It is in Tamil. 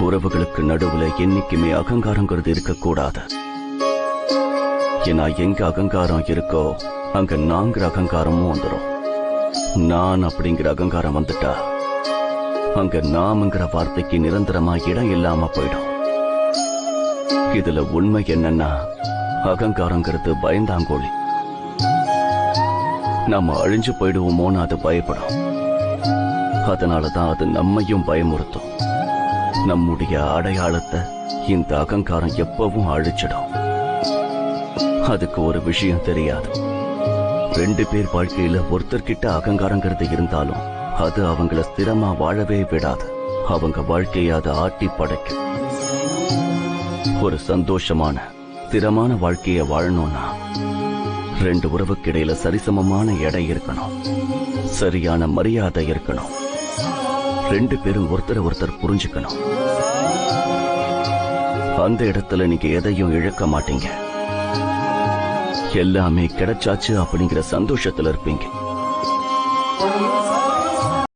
உறவுகளுக்கு நடுவுல என்னைக்குமே அகங்காரங்கிறது இருக்கக்கூடாது. ஏன்னா எங்க அகங்காரம் இருக்கோ அங்க நாங்கிற அகங்காரமும் வந்துடும் நான் அப்படிங்கிற அகங்காரம் வந்துட்டா அங்க நாமங்கிற வார்த்தைக்கு நிரந்தரமா இடம் இல்லாம போயிடும். இதுல உண்மை என்னன்னா அகங்காரங்கிறது பயந்தாங்கோழி. நாம அழிஞ்சு போயிடுவோமோன்னு அது பயப்படும். அதனாலதான் அது நம்மையும் பயமுறுத்தும். நம்முடைய அடையாளத்தை இந்த அகங்காரம் எப்பவும் அழிச்சிடும். அதுக்கு ஒரு விஷயம் தெரியாது. ரெண்டு பேர் வாழ்க்கையில ஒருத்தர்கிட்ட அகங்காரங்கிறது இருந்தாலும் அது அவங்கள ஸ்திரமா வாழவே விடாது. அவங்க வாழ்க்கையை அதை ஆட்டி படைக்கும். ஒரு சந்தோஷமான ஸ்திரமான வாழ்க்கையை வாழணும்னா ரெண்டு உறவுக்கிடையில சரிசமமான எடை இருக்கணும். சரியான மரியாதை இருக்கணும். ரெண்டு பேரும் ஒருத்தரை ஒருத்தர் புரிஞ்சுக்கணும். அந்த இடத்துல நீங்க எதையும் இழக்க மாட்டீங்க. எல்லாமே கிடைச்சாச்சு அப்படிங்கிற சந்தோஷத்துல இருப்பீங்க.